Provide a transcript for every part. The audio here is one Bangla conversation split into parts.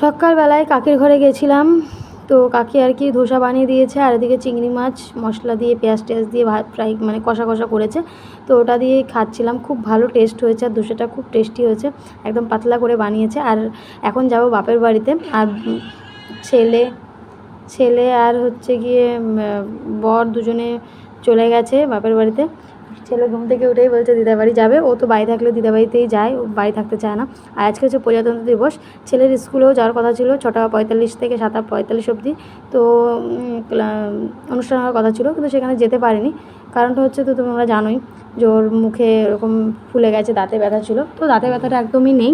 সকালবেলায় কাকির ঘরে গেছিলাম, তো কাকি আর কি ধোসা বানিয়ে দিয়েছে, আর এদিকে চিংড়ি মাছ, মশলা দিয়ে, পেঁয়াজ টেয়াজ দিয়ে ভাত ফ্রাই মানে কষা কষা করেছে, তো ওটা দিয়েই খাচ্ছিলাম। খুব ভালো টেস্ট হয়েছে, আর ধোসাটা খুব টেস্টি হয়েছে, একদম পাতলা করে বানিয়েছে, আর এখন যাব বাপের বাড়িতে, আর ছেলে ছেলে আর হচ্ছে গিয়ে বর দুজনে চলে গেছে বাপের বাড়িতে ছেলে ঘুম থেকে উঠেই বলছে দিদা বাড়ি যাবে। ও তো বাড়ি থাকলে দিদা বাড়িতেই যায়, ও বাড়ি থাকতে চায় না। আর আজকে হচ্ছে প্রজাতন্ত্র দিবস। ছেলের স্কুলেও যাওয়ার কথা ছিল ছটা পঁয়তাল্লিশ থেকে সাতটা পঁয়তাল্লিশ অবধি। তো অনুষ্ঠান হওয়ার কথা ছিল, কিন্তু সেখানে যেতে পারেনি। কারণটা হচ্ছে তো তোমরা জানোই যে ওর মুখে এরকম ফুলে গেছে, দাঁতে ব্যথা ছিল। তো দাঁতে ব্যথাটা একদমই নেই।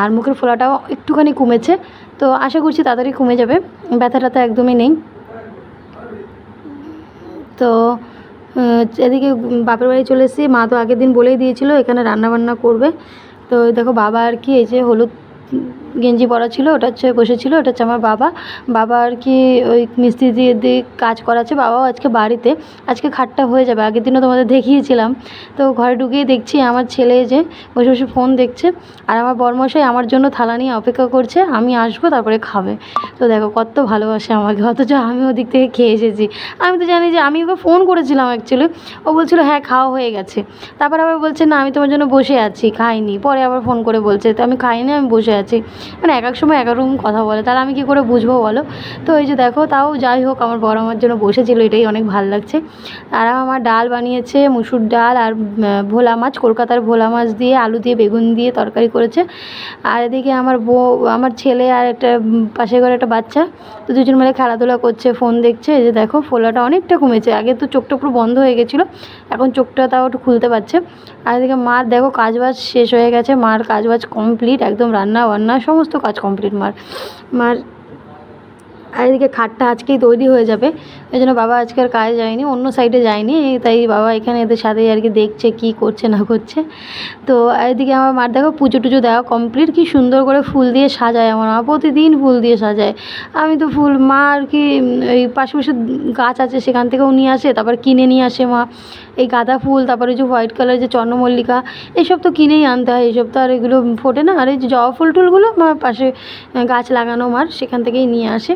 আর মুখের ফোলাটাও একটুখানি কমেছে। তো আশা করছি তাড়াতাড়ি কমে যাবে। ব্যথাটা তো একদমই নেই। তো এদিকে বাপের বাড়ি চলে এসেছি। মা তো আগের দিন বলেই দিয়েছিল, এখানে রান্নাবান্না করবে। তো দেখো বাবা আর কি, এই যে হলুদ গেঞ্জি পরা ছিল, ওটা হচ্ছে বসেছিল ওটা হচ্ছে আমার বাবা। বাবা আর কি ওই মিস্ত্রি দিয়ে দিয়ে কাজ করাচ্ছে, বাবাও আজকে বাড়িতে। আজকে খাটটা হয়ে যাবে, আগের দিনও তোমাদের দেখিয়েছিলাম। তো ঘরে ঢুকেই দেখছি আমার ছেলে যে বসে বসে ফোন দেখছে, আর আমার বরমশাই আমার জন্য থালা নিয়ে অপেক্ষা করছে, আমি আসব, তারপরে খাবে। তো দেখো কত ভালোবাসে আমাকে, অথচ আমি ওদিক থেকে খেয়ে এসেছি। আমি তো জানি যে আমি ওকে ফোন করেছিলাম অ্যাকচুয়ালি ও বলছিল হ্যাঁ খাওয়া হয়ে গেছে। তারপর আবার বলছে, না, আমি তোমার জন্য বসে আছি, খাইনি। পরে আবার ফোন করে বলছে, তো আমি খাইনি, আমি বসে আছি মানে এক এক সময় এক এক রকম কথা বলে। তাহলে আমি কী করে বুঝব বলো? তো এই যে দেখো, তাও যাই হোক, আমার বড় আমার জন্য বসেছিল, এটাই অনেক ভালো লাগছে। আর আমার ডাল বানিয়েছে, মুসুর ডাল আর ভোলা মাছ, কলকাতার ভোলা মাছ দিয়ে, আলু দিয়ে, বেগুন দিয়ে তরকারি করেছে। আর এদিকে আমার বউ, আমার ছেলে আর একটা পাশে ঘরে একটা বাচ্চা। তো দুজন মিলে খেলাধুলা করছে, ফোন দেখছে। এই যে দেখো, ফোলাটা অনেকটা কমেছে। আগে তো চোখটা পুরো বন্ধ হয়ে গেছিল, এখন চোখটা তাও একটু খুলতে পারছে। আর এদিকে মার, দেখো, কাজবাজ শেষ হয়ে গেছে। মার কাজবাজ কমপ্লিট একদম রান্না বান্না সমস্ত কাজ কমপ্লিট মার। মার আর এদিকে খাটটা আজকেই তৈরি হয়ে যাবে। এই জন্য বাবা আজকে আর কাজে যায়নি, অন্য সাইডে যায়নি, তাই বাবা এখানে এদের সাথেই আর কি দেখছে কি করছে, না করছে। তো এদিকে আমার মার দেখো পুজো টুজো দেওয়া কমপ্লিট কি সুন্দর করে ফুল দিয়ে সাজায় আমার মা, প্রতিদিন ফুল দিয়ে সাজায়। আমি তো ফুল, মা আর কি এই পাশে পাশে গাছ আছে, সেখান থেকেও নিয়ে আসে, তারপর কিনে নিয়ে আসে মা। এই গাঁদা ফুল, তারপরে যে হোয়াইট কালার যে চন্দ্রমল্লিকা এইসব তো কিনেই আনতে হয় এইসব তো আর এগুলো ফোটে না। আর এই যে জবা ফুল টুলগুলো মা পাশে গাছ লাগানো মার, সেখান থেকেই নিয়ে আসে।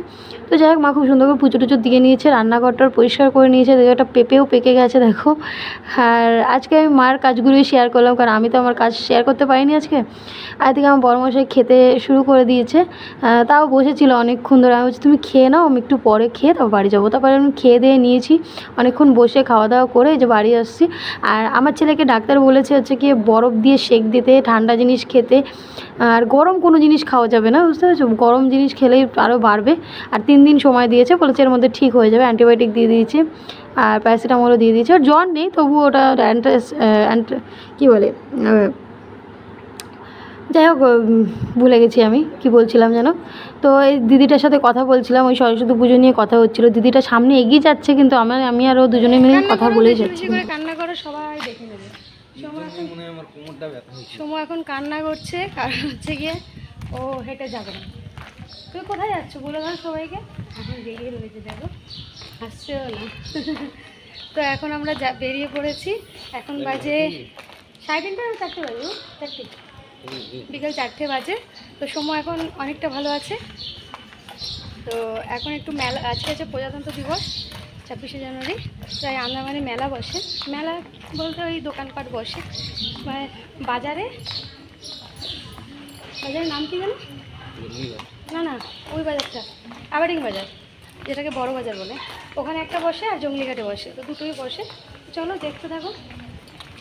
তো যাই হোক, মা খুব সুন্দর করে পুজো টুজো দিয়ে নিয়েছে রান্নাঘরটার পরিষ্কার করে নিয়েছে, দেখো একটা পেঁপেও পেকে গেছে, দেখো। আর আজকে আমি মার কাজগুলোই শেয়ার করলাম, কারণ আমি তো আমার কাজ শেয়ার করতে পারিনি আজকে। আর এদিকে আমার বড়মশাই খেতে শুরু করে দিয়েছে তাও বসেছিল অনেকক্ষণ ধরে। আমি বলছি, তুমি খেয়ে নাও, আমি একটু পরে খেয়ে তারপর বাড়ি যাব। তারপরে আমি খেয়ে দিয়ে নিয়েছি, অনেকক্ষণ বসে খাওয়া দাওয়া করে যে বাড়ি আসছি। আর আমার ছেলেকে ডাক্তার বলেছে হচ্ছে কি বরফ দিয়ে সেক দিতে, ঠান্ডা জিনিস খেতে। আর গরম কোনো জিনিস খাওয়া যাবে না, বুঝতে পেরেছ? গরম জিনিস খেলেই আরও বাড়বে। আর তিন দিন সময় দিয়েছে বলেছে এর মধ্যে ঠিক হয়ে যাবে অ্যান্টিবায়োটিক দিয়ে দিয়েছে আর প্যারাসিটামলও দিয়ে দিয়েছে। আর জ্বর নেই তবু ওটা অ্যান্টাস অ্যান্ট কী বলে যাই হোক ভুলে গেছি আমি কি বলছিলাম যেন? তো এই দিদিটার সাথে কথা বলছিলাম ওই সরস্বতী পুজো নিয়ে কথা হচ্ছিল। দিদিটা সামনে এগিয়ে যাচ্ছে কিন্তু আমার আমি আর ও দুজনে মিলে কথা বলেই যাচ্ছি। কান্না করো সবাই দেখে নেবে। সময় এখন আমার কোমরটা ব্যথা হচ্ছে। সময় এখন কান্না করছে কারণ হচ্ছে গিয়ে ও হেঁটে যাবে না। তুমি কোথায় যাচ্ছ? বলে দাও সবাইকে। এখন বেরিয়ে রয়েছে দেখো। আসছেও না। তো এখন আমরা যা বেরিয়ে পড়েছি। এখন বাজে সাড়ে তিনটে না চারটে বাজে? চারটে। বিকেল চারটে বাজে। তো সময় এখন অনেকটা ভালো আছে। তো এখন একটু মেলা আজকে আছে প্রজাতন্ত্র দিবস ছাব্বিশে জানুয়ারি। তাই আন্দামানে মেলা বসে। মেলা বলতে ওই দোকানপাট বসে। মানে বাজারে। বাজারের নাম কি জানো না না, ওই বাজারটা। আবারিং বাজার, যেটাকে বড় বাজার বলে। ওখানে একটা বসে আর জঙ্গলিঘাটে বসে, তো দুটোই বসে। চলো, দেখতে থাকো।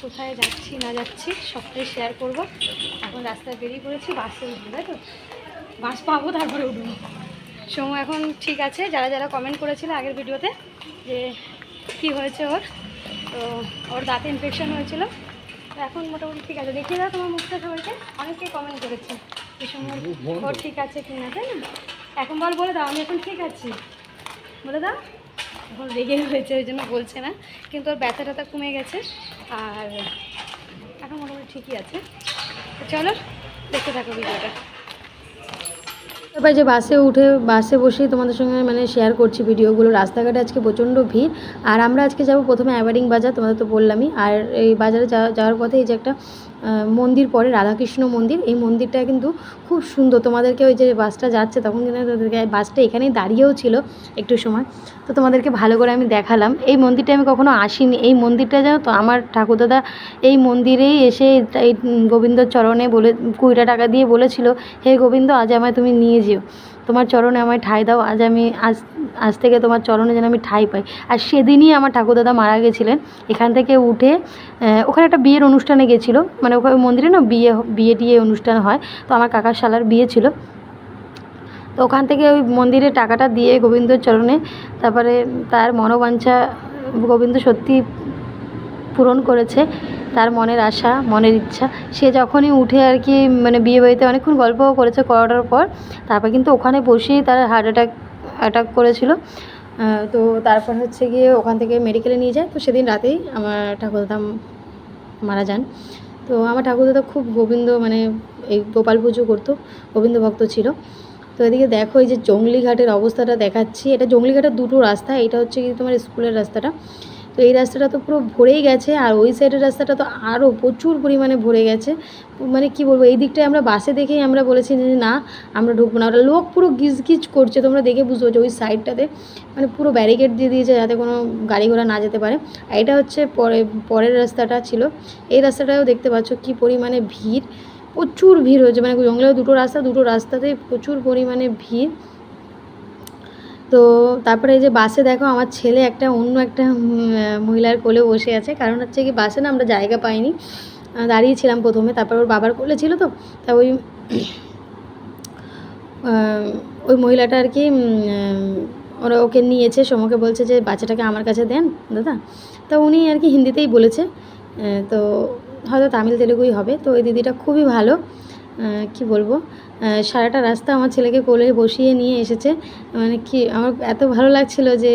কোথায় যাচ্ছি, না যাচ্ছি, সবটাই শেয়ার করব। এখন রাস্তায় বেরিয়ে পড়েছি, বাসে উঠবো, তাই তো? বাস পাবো, তারপরে উঠবো। সময় এখন ঠিক আছে, যারা যারা কমেন্ট করেছিল আগের ভিডিওতে যে কি হয়েছে ওর, তো ওর দাঁতে ইনফেকশন হয়েছিল। তো এখন মোটামুটি ঠিক আছে। দেখিয়ে দাও তোমার মুখটা সবাইকে। অনেকে কমেন্ট করেছে। এই ওর ঠিক আছে কি না তাই না? এখন বল বলে দাও আমি এখন ঠিক আছি। বলে দাও। এখন রেগে হয়েছে ওই জন্য বলছে না। কিন্তু ওর ব্যথা ট্যাথা কমে গেছে। আর এখন মোটামুটি ঠিকই আছে। চলো দেখতে থাকো ভিডিওটা। এবার যে বাসে উঠে বাসে বসেই তোমাদের সঙ্গে মানে শেয়ার করছি ভিডিওগুলো রাস্তাঘাটে আজকে প্রচণ্ড ভিড়। আর আমরা আজকে যাব প্রথমে অ্যাভারিং বাজার তোমাদের তো বললামই। আর এই বাজারে যাওয়া- যাওয়ার পথে এই যে একটা মন্দির পরে, রাধাকৃষ্ণ মন্দির, এই মন্দিরটা কিন্তু খুব সুন্দর। তোমাদেরকে ওই যে বাসটা যাচ্ছে, তখন বাসটা এখানেই দাঁড়িয়েও ছিল একটু সময়। তো তোমাদেরকে ভালো করে আমি দেখালাম। এই মন্দিরটা আমি কখনো আসিনি। এই মন্দিরটা জানো তো, আমার ঠাকুরদাদা এই মন্দিরেই এসে এই গোবিন্দর চরণে বলে, কুড়িটা টাকা দিয়ে বলেছিল, হে গোবিন্দ, আজ আমায় তুমি নিয়ে যেও। তোমার চরণে আমায় ঠাঁই দাও। আজ আমি, আজ আজ থেকে তোমার চরণে যেন আমি ঠাঁই পাই। আর সেদিনই আমার ঠাকুরদাদা মারা গেছিলেন। এখান থেকে উঠে ওখানে একটা বিয়ের অনুষ্ঠানে গেছিল। মানে ওখানে মন্দিরে না বিয়ে বিয়ে টিয়ে অনুষ্ঠান হয়। তো আমার কাকার শালার বিয়ে ছিল। তো ওখান থেকে ওই মন্দিরে টাকাটা দিয়ে গোবিন্দর চরণে, তারপরে তার মনোবাঞ্ছা গোবিন্দ সত্যি পূরণ করেছে। তার মনের আশা, মনের ইচ্ছা। সে যখনই উঠে আর কি মানে বিয়ে বাড়িতে অনেকক্ষণ গল্পও করেছে করাটার পর, তারপর কিন্তু ওখানে বসেই তার হার্ট অ্যাটাক অ্যাটাক করেছিল। তো তারপর হচ্ছে গিয়ে ওখান থেকে মেডিকেলে নিয়ে যায়। তো সেদিন রাতেই আমার ঠাকুরদাদা মারা যান। তো আমার ঠাকুরদাদা খুব গোবিন্দ মানে এই গোপাল পুজো করতো, গোবিন্দ ভক্ত ছিল। তো এদিকে দেখো এই যে জঙ্গলি ঘাটের অবস্থাটা দেখাচ্ছি। এটা জঙ্গলি ঘাটের দুটো রাস্তা, এটা হচ্ছে কি তোমার স্কুলের রাস্তাটা। তো এই রাস্তাটা তো পুরো ভরেই গেছে আর ওই সাইডের রাস্তাটা তো আরও প্রচুর পরিমাণে ভরে গেছে। মানে কি বলব, এই দিকটায় আমরা বাসে দেখেই আমরা বলেছি যে না, আমরা ঢুকবো না। ওটা লোক পুরো গিজ গিজ করছে, তোমরা দেখে বুঝতে পারছ ওই সাইডটাতে মানে পুরো ব্যারিকেড দিয়ে দিয়েছে যাতে কোনো গাড়ি ঘোড়া না যেতে পারে। এটা হচ্ছে পরে, পরের রাস্তাটা ছিল। এই রাস্তাটাও দেখতে পাচ্ছ কি পরিমাণে ভিড়। প্রচুর ভিড় হয়েছে। মানে জঙ্গলেও দুটো রাস্তা, দুটো রাস্তাতেই প্রচুর পরিমাণে ভিড়। তো তারপরে এই যে বাসে দেখো আমার ছেলে একটা অন্য একটা মহিলার কোলে বসে আছে। কারণ হচ্ছে কি বাসে না আমরা জায়গা পাইনি। দাঁড়িয়েছিলাম প্রথমে, তারপর ওর বাবার কোলে ছিল তো। তা ওই ওই মহিলাটা আর কি ওরা ওকে নিয়েছে, সোমকে বলছে যে বাচ্চাটাকে আমার কাছে দেন, দাদা। তা উনি আর কি হিন্দিতেই বলেছে। তো হয়তো তামিল তেলেগুই হবে। তো ওই দিদিটা খুবই ভালো। কি বলব? সারাটা রাস্তা আমার ছেলেকে কোলে বসিয়ে নিয়ে এসেছে। মানে কি, আমার এত ভালো লাগছিল যে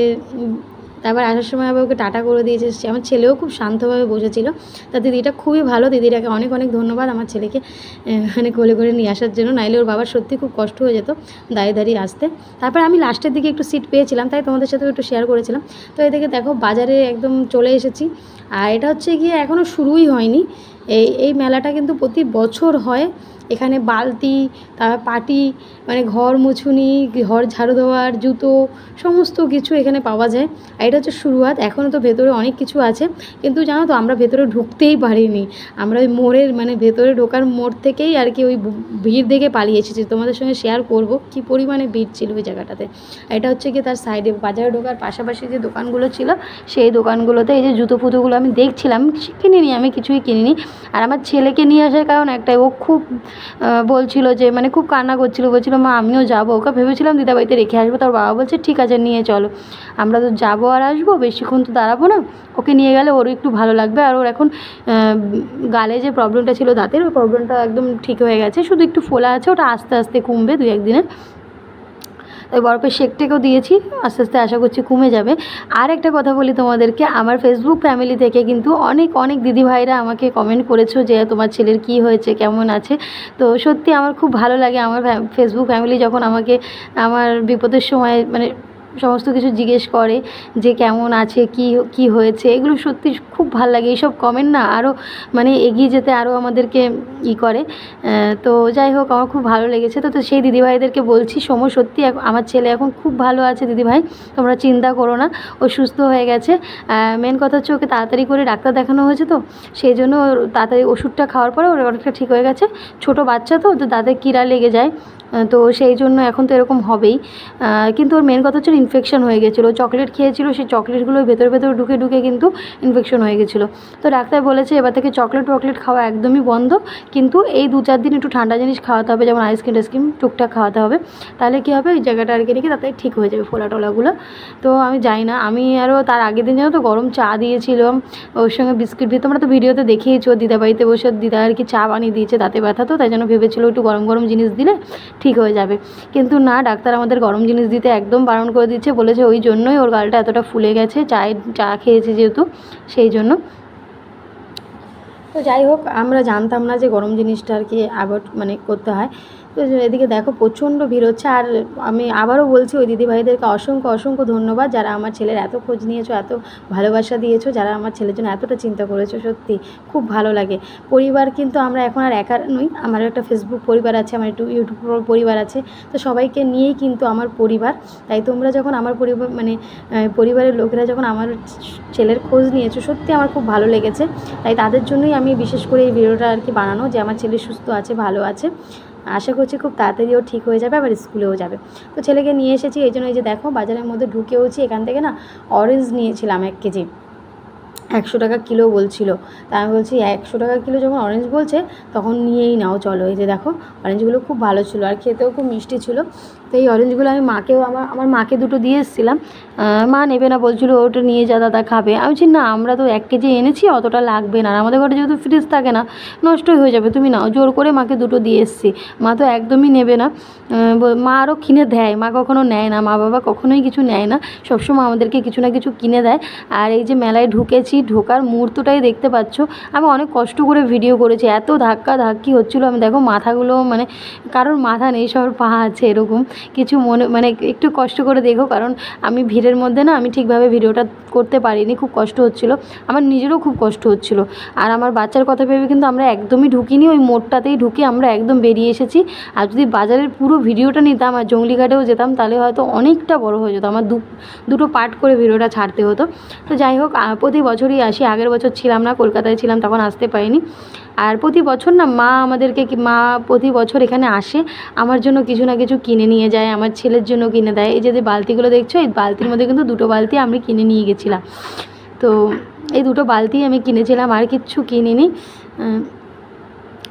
তারপর আসার সময় আবার ওকে টাটা করে দিয়েছে। আমার ছেলেও খুব শান্তভাবে বসেছিল। তা দিদিটা খুবই ভালো। দিদিটাকে অনেক অনেক ধন্যবাদ আমার ছেলেকে মানে কোলে করে নিয়ে আসার জন্য। নাইলে ওর বাবার সত্যি খুব কষ্ট হয়ে যেত দাঁড়িয়ে দাঁড়িয়ে আসতে। তারপর আমি লাস্টের দিকে একটু সিট পেয়েছিলাম, তাই তোমাদের সাথেও একটু শেয়ার করেছিলাম। তো এদিকে দেখো, বাজারে একদম চলে এসেছি। আর এটা হচ্ছে গিয়ে এখনও শুরুই হয়নি। এই এই মেলাটা কিন্তু প্রতি বছর হয়। এখানে বালতি, তারপর পাটি মানে ঘর মুছুনি, ঘর ঝাড়ু দেওয়ার, জুতো, সমস্ত কিছু এখানে পাওয়া যায়। আর এটা হচ্ছে শুরুয়াত এখনও তো ভেতরে অনেক কিছু আছে। কিন্তু জানো তো, আমরা ভেতরে ঢুকতেই পারিনি। আমরা ওই মোড়ের মানে ভেতরে ঢোকার মোড় থেকেই আর কি ওই ভিড় দেখে পালিয়ে এসেছি। তোমাদের সঙ্গে শেয়ার করব কি পরিমাণে ভিড় ছিল ওই জায়গাটাতে। এটা হচ্ছে কি তার সাইডে বাজারে ঢোকার পাশাপাশি যে দোকানগুলো ছিল, সেই দোকানগুলোতে এই যে জুতো ফুতোগুলো আমি দেখছিলাম কিনিনি আমি কিছুই কিনিনি। আর আমার ছেলেকে নিয়ে আসার কারণ একটাই, ও খুব বলছিল যে মানে খুব কান্না করছিল, বলছিল, মা, আমিও যাব। ওকে ভেবেছিলাম দিদাবাড়িতে রেখে আসব। তার বাবা বলছে, ঠিক আছে, নিয়ে চলো। আমরা তো যাব আর আসব, বেশিক্ষণ তো দাঁড়াবো না। ওকে নিয়ে গেলে ওরও একটু ভালো লাগবে। আর ওর এখন গালে যে প্রবলেমটা ছিল দাঁতের, ওই প্রবলেমটা একদম ঠিক হয়ে গেছে। শুধু একটু ফোলা আছে, ওটা আস্তে আস্তে কমবে দু একদিনে ওই বরফের শেকটেকেও দিয়েছি, আস্তে আস্তে আশা করছি কমে যাবে। আর একটা কথা বলি তোমাদেরকে, আমার ফেসবুক ফ্যামিলি থেকে কিন্তু অনেক অনেক দিদিভাইরা আমাকে কমেন্ট করেছ যে তোমার ছেলের কি হয়েছে, কেমন আছে। তো সত্যি আমার খুব ভালো লাগে, আমার ফেসবুক ফ্যামিলি যখন আমাকে, আমার বিপদের সময় মানে সমস্ত কিছু জিজ্ঞেস করে যে কেমন আছে, কি কি হয়েছে, এগুলো সত্যি খুব ভালো লাগে। এইসব কমেন্ট না আরও মানে এগিয়ে যেতে আরও আমাদেরকে ই করে। তো যাই হোক, আমার খুব ভালো লেগেছে। তো তো সেই দিদিভাইদেরকে বলছি সময় সত্যি আমার ছেলে এখন খুব ভালো আছে দিদিভাই, তোমরা চিন্তা করো না, ও সুস্থ হয়ে গেছে। মেন কথা হচ্ছে ওকে তাড়াতাড়ি করে ডাক্তার দেখানো হয়েছে তো, সেই জন্য তাড়াতাড়ি ওষুধটা খাওয়ার পরে ওর অনেকটা ঠিক হয়ে গেছে। ছোট বাচ্চা তো তো দাঁতে কীরা লেগে যায়। তো সেই জন্য এখন তো এরকম হবেই। কিন্তু ওর মেন কথা হচ্ছে ইনফেকশন হয়ে গেছিল। চকলেট খেয়েছিল, সেই চকলেটগুলো ভেতরে ভেতরে ঢুকে ঢুকে কিন্তু ইনফেকশন হয়ে গেছিল। তো ডাক্তার বলেছে এবার থেকে চকলেট টকলেট খাওয়া একদমই বন্ধ। কিন্তু এই দু চার দিন একটু ঠান্ডা জিনিস খাওয়াতে হবে, যেমন আইসক্রিম টাইসক্রিম টুকটাক খাওয়াতে হবে। তাহলে কী হবে? ওই জায়গাটা আর কি নাকি তাতে ঠিক হয়ে যাবে ফোলা টোলাগুলো। তো আমি যাই না। আমি আরও তার আগের দিন জানো তো গরম চা দিয়েছিলাম। ওর সঙ্গে বিস্কিট দিয়ে তোমরা তো ভিডিওতে দেখেইছো দিদা বাড়িতে বসে দিদা আর কি চা বানিয়ে দিয়েছে, দাঁতে ব্যথা তো, তাই জন্য ভেবেছিল একটু গরম গরম জিনিস দিলে ঠিক হয়ে যাবে। কিন্তু না, ডাক্তার আমাদের গরম জিনিস দিতে একদম বারণ করে দিচ্ছে, বলেছে ওই জন্যই ওর গালটা এতটা ফুলে গেছে চায়ের চা খেয়েছে যেহেতু, সেই জন্য। তো যাই হোক, আমরা জানতাম না যে গরম জিনিসটা আর কি অ্যাভয়েড মানে করতে হয়। তো এদিকে দেখো প্রচণ্ড ভিড় হচ্ছে। আর আমি আবারও বলছি, ওই দিদিভাইদেরকে অসংখ্য অসংখ্য ধন্যবাদ যারা আমার ছেলের এত খোঁজ নিয়েছো, এত ভালোবাসা দিয়েছ, যারা আমার ছেলের জন্য এতটা চিন্তা করেছ, সত্যি খুব ভালো লাগে। পরিবার কিন্তু আমরা এখন আর একা নই আমার একটা ফেসবুক পরিবার আছে, আমার একটু ইউটিউব পরিবার আছে। তো সবাইকে নিয়েই কিন্তু আমার পরিবার। তাই তোমরা যখন আমার পরিবার মানে পরিবারের লোকেরা যখন আমার ছেলের খোঁজ নিয়েছো, সত্যি আমার খুব ভালো লেগেছে। তাই তাদের জন্যই আমি বিশেষ করে এই ভিডিওটা আর কি বানানো, যে আমার ছেলে সুস্থ আছে, ভালো আছে। আশা করছি খুব তাড়াতাড়িও ঠিক হয়ে যাবে, আবার স্কুলেও যাবে। তো ছেলেকে নিয়ে এসেছি, এই জন্য এই যে দেখো বাজারের মধ্যে ঢুকেওছি, এখান থেকে না অরেঞ্জ নিয়েছিলাম এক কেজি। একশো টাকা কিলো বলছিল। তা আমি বলছি, একশো টাকা কিলো যখন অরেঞ্জ বলছে, তখন নিয়েই নাও, চলো। এই যে দেখো অরেঞ্জগুলো খুব ভালো ছিল আর খেতেও খুব মিষ্টি ছিল। তো এই অরেঞ্জগুলো আমি মাকেও, আমার আমার মাকে দুটো দিয়ে এসেছিলাম। মা নেবে না, বলছিল, ওটা নিয়ে যা, দাদা খাবে। আমি বলছি, না, আমরা তো এক কেজি এনেছি, অতটা লাগবে না। আর আমাদের ঘরে যেহেতু ফ্রিজ থাকে না, নষ্টই হয়ে যাবে। তুমি নাও, জোর করে মাকে দুটো দিয়ে এসেছি। মা তো একদমই নেবে না। মা আরও কিনে দেয়। মা কখনো নেয় না। মা বাবা কখনোই কিছু নেয় না। সবসময় আমাদেরকে কিছু না কিছু কিনে দেয়। আর এই যে মেলায় ঢুকেছি ঢোকার মুহূর্তটাই দেখতে পাচ্ছ। আমি অনেক কষ্ট করে ভিডিও করেছি, এত ধাক্কা ধাক্কি হচ্ছিল। আমি দেখো মাথাগুলো মানে কারোর মাথা নেই, সবার পা আছে এরকম। কিছু মনে মানে একটু কষ্ট করে দেখো, কারণ আমি ভিড়ের মধ্যে না আমি ঠিকভাবে ভিডিওটা করতে পারিনি, খুব কষ্ট হচ্ছিল। আমার নিজেরও খুব কষ্ট হচ্ছিল। আর আমার বাচ্চার কথা ভেবে কিন্তু আমরা একদমই ঢুকিনি, ওই মোড়টাতেই ঢুকে আমরা একদম বেরিয়ে এসেছি। আর যদি বাজারের পুরো ভিডিওটা নিতাম আর জঙ্গলিঘাটেও যেতাম, তাহলে হয়তো অনেকটা বড় হয়ে যেত। আমার দু, দুটো পার্ট করে ভিডিওটা ছাড়তে হতো। তো যাই হোক প্রতি বছরই আসি আগের বছর ছিলাম না কলকাতায় ছিলাম তখন আসতে পারিনি। আর প্রতি বছর না মা আমাদেরকে মা প্রতি বছর এখানে আসে আমার জন্য কিছু না কিছু কিনে নিয়ে যায় আমার ছেলের জন্য কিনে দেয়। এই যে বালতিগুলো দেখছ এই বালতির মধ্যে কিন্তু দুটো বালতি আমি কিনে নিয়ে গেছিলাম। তো এই দুটো বালতি আমি কিনেছিলাম আর কিচ্ছু কিনিনি। আহ,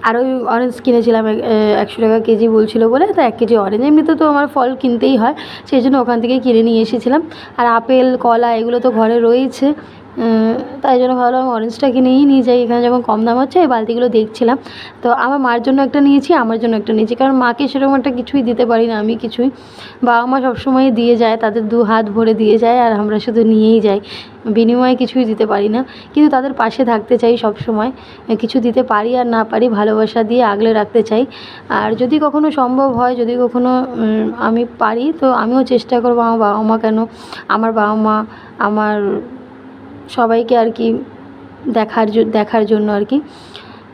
আর ওই অরেঞ্জ কিনেছিলাম এক- একশো টাকা কেজি বলছিল বলে তো এক কেজি অরেঞ্জ এমনিতে তো আমার ফল কিনতেই হয় সেই জন্য ওখান থেকেই কিনে নিয়ে এসেছিলাম। আর আপেল কলা এগুলো তো ঘরে রয়েছে। তাই জন্য ভাবলাম অরেঞ্জটা কিনেই নিয়ে যাই। এখানে যখন কম দাম হচ্ছে, এই বালতিগুলো দেখছিলাম। তো আমার মার জন্য একটা নিয়েছি, আমার জন্য একটা নিয়েছি। কারণ মাকে সেরকম একটা কিছুই দিতে পারি না আমি কিছুই। বাবা মা সবসময় দিয়ে যায়, তাদের দু হাত ভরে দিয়ে যায়, আর আমরা শুধু নিয়েই যাই। বিনিময়ে কিছুই দিতে পারি না। কিন্তু তাদের পাশে থাকতে চাই সব সময় কিছু দিতে পারি আর না পারি, ভালোবাসা দিয়ে আগলে রাখতে চাই। আর যদি কখনো সম্ভব হয়, যদি কখনো আমি পারি, তো আমিও চেষ্টা করব আমার বাবা মা কেন? আমার বাবা মা, আমার সবাইকে আর কি দেখার দেখার জন্য আর কি।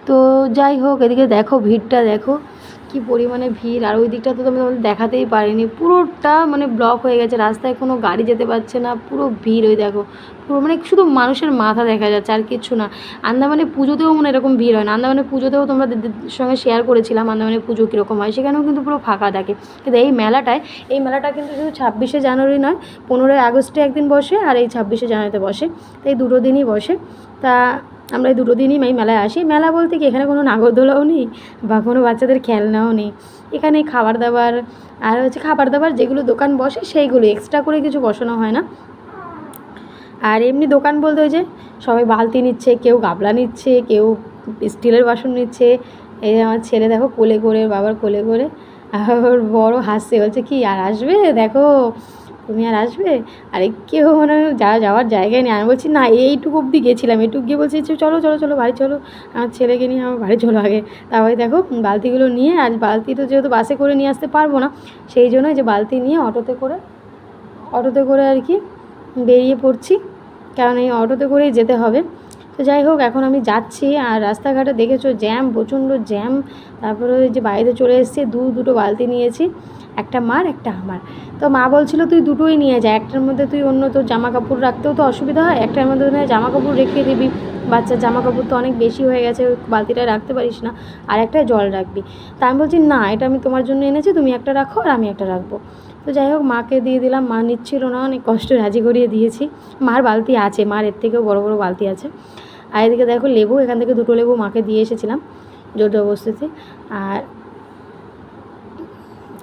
তো যাই হোক, এদিকে দেখো, ভিড়টা দেখো। কি পরিমাণে ভিড়? আর ওই দিকটা তো তোমাদের দেখাতেই পারিনি। পুরোটা মানে ব্লক হয়ে গেছে। রাস্তায় কোনো গাড়ি যেতে পারছে না। পুরো ভিড় ওই দেখো। পুরো মানে শুধু মানুষের মাথা দেখা যাচ্ছে, আর কিচ্ছু না। আন্দামানে পুজোতেও মনে এরকম ভিড় হয় না। আন্দামানে পুজোতেও তোমরা সঙ্গে শেয়ার করেছিলাম। আন্দামানে পুজো কীরকম হয়? সেখানেও কিন্তু পুরো ফাঁকা থাকে। কিন্তু এই মেলাটায়, এই মেলাটা কিন্তু শুধু ছাব্বিশে জানুয়ারি নয়, পনেরোই আগস্টে একদিন বসে, আর এই ছাব্বিশে জানুয়ারিতে বসে। তো এই দুটো দিনই বসে। তা আমরা এই দুটো দিনই এই মেলায় আসি। মেলা বলতে কি এখানে কোনো নাগরদোলাও নেই বা কোনো বাচ্চাদের খেলনাও নেই। এখানে খাবার দাবার আর হচ্ছে খাবার দাবার যেগুলো দোকান বসে সেইগুলো এক্সট্রা করে কিছু বসানো হয় না। আর এমনি দোকান বলতে ওই যে সবাই বালতি নিচ্ছে, কেউ গাবলা নিচ্ছে, কেউ স্টিলের বাসন নিচ্ছে। এই যে আমার ছেলে দেখো কোলে করে, বাবার কোলে করে। আর বড় হাসছে, বলছে, কি, আর আসবে? দেখো তুমি আর আসবে? আরে কেউ মানে যা যাওয়ার জায়গায় নেই। আমি বলছি, না, এইটুকু অবধি গেছিলাম। এইটুকু গিয়ে বলছি চলো চলো চলো, বাড়ি চলো। আমার ছেলেকে নিয়ে আমার বাড়ি চলো আগে। তারপরে দেখো, বালতিগুলো নিয়ে আর বালতি তো যেহেতু বাসে করে নিয়ে আসতে পারব না, সেই জন্য যে বালতি নিয়ে অটোতে করে অটোতে করে আর কি বেরিয়ে পড়ছি। কারণ এই অটোতে করেই যেতে হবে। তো যাই হোক, এখন আমি যাচ্ছি আর রাস্তাঘাটে দেখেছ জ্যাম, প্রচণ্ড জ্যাম। তারপরে ওই যে বাড়িতে চলে এসেছি, দু দুটো বালতি নিয়েছি, একটা মার, একটা আমার। তো মা বলছিল, তুই দুটোই নিয়ে যা, একটার মধ্যে তুই অন্য তোর জামা কাপড় রাখতেও তো অসুবিধা হয়, একটার মধ্যে জামা কাপড় রেখে দিবি। বাচ্চার জামা কাপড় তো অনেক বেশি হয়ে গেছে, ওই বালতিটায় রাখতে পারিস না, আর একটায় জল রাখবি। তা আমি বলছি, না, এটা আমি তোমার জন্য এনেছি, তুমি একটা রাখো আর আমি একটা রাখব। তো যাই হোক, মাকে দিয়ে দিলাম, মা নিচ্ছিল না, অনেক কষ্ট, রাজি করিয়ে দিয়েছি। মার বালতি আছে, মার এর থেকেও বড় বড় বালতি আছে। আর এদিকে দেখো লেবু, এখান থেকে দুটো লেবু মাকে দিয়ে এসেছিলাম জোর জবরদস্তিতে আর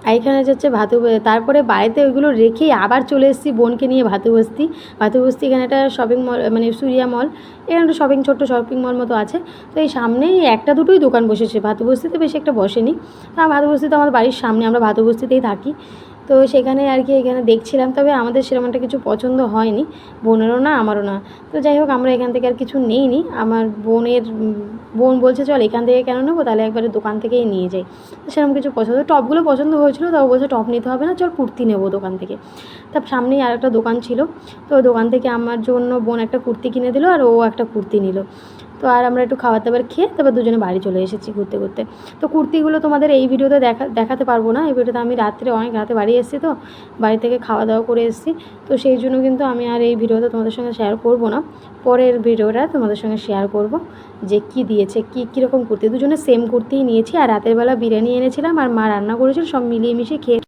আর এখানে যাচ্ছে ভাতু, তারপরে বাড়িতে ওইগুলো রেখেই আবার চলে এসেছি বোনকে নিয়ে ভাতু বস্তি। ভাতু বস্তি এখানে একটা শপিং মল মানে সুরিয়া মল এখানে একটা শপিং ছোট্ট শপিং মল মতো আছে। তো এই সামনেই একটা দুটোই দোকান বসেছে, ভাতু বস্তিতে বেশি একটা বসেনি। তা ভাতু বস্তি তো আমাদের বাড়ির সামনে, আমরা ভাতু বস্তিতেই থাকি। তো সেখানে আর কি এখানে দেখছিলাম, তবে আমাদের সেরকম একটা কিছু পছন্দ হয়নি, বোনেরও না, আমারও না। তো যাই হোক, আমরা এখান থেকে আর কিছু নিইনি। আমার বোনের, বোন বলছে, চল এখান থেকে কেন নেব? তাহলে একবারে দোকান থেকেই নিয়ে যাই। তো সেরকম কিছু পছন্দ, টপগুলো পছন্দ হয়েছিল তাও বলছে, টপ নিতে হবে না, চল কুর্তি নেব দোকান থেকে। তার সামনেই আর একটা দোকান ছিল, তো দোকান থেকে আমার জন্য বোন একটা কুর্তি কিনে দিল, আর ও একটা কুর্তি নিল। তো আর আমরা একটু খাবার দাবার খেয়ে তারপর দুজনে বাড়ি চলে এসেছি ঘুরতে ঘুরতে। তো কুর্তিগুলো তোমাদের এই ভিডিওতে দেখা, দেখাতে পারব না। এই ভিডিওতে আমি রাত্রে অনেক রাতে বাড়ি এসেছি তো, বাড়ি থেকে খাওয়া দাওয়া করে এসেছি। তো সেই জন্য কিন্তু আমি আর এই ভিডিওতে তোমাদের সঙ্গে শেয়ার করব না। পরের ভিডিওটা তোমাদের সঙ্গে শেয়ার করব যে কি দিয়েছে, কি, কীরকম কুর্তি। দুজনে সেম কুর্তিই নিয়েছি আর রাতের বেলা বিরিয়ানি এনেছিলাম আর মা রান্না করেছিল, সব মিলিয়ে মিশিয়ে খেয়ে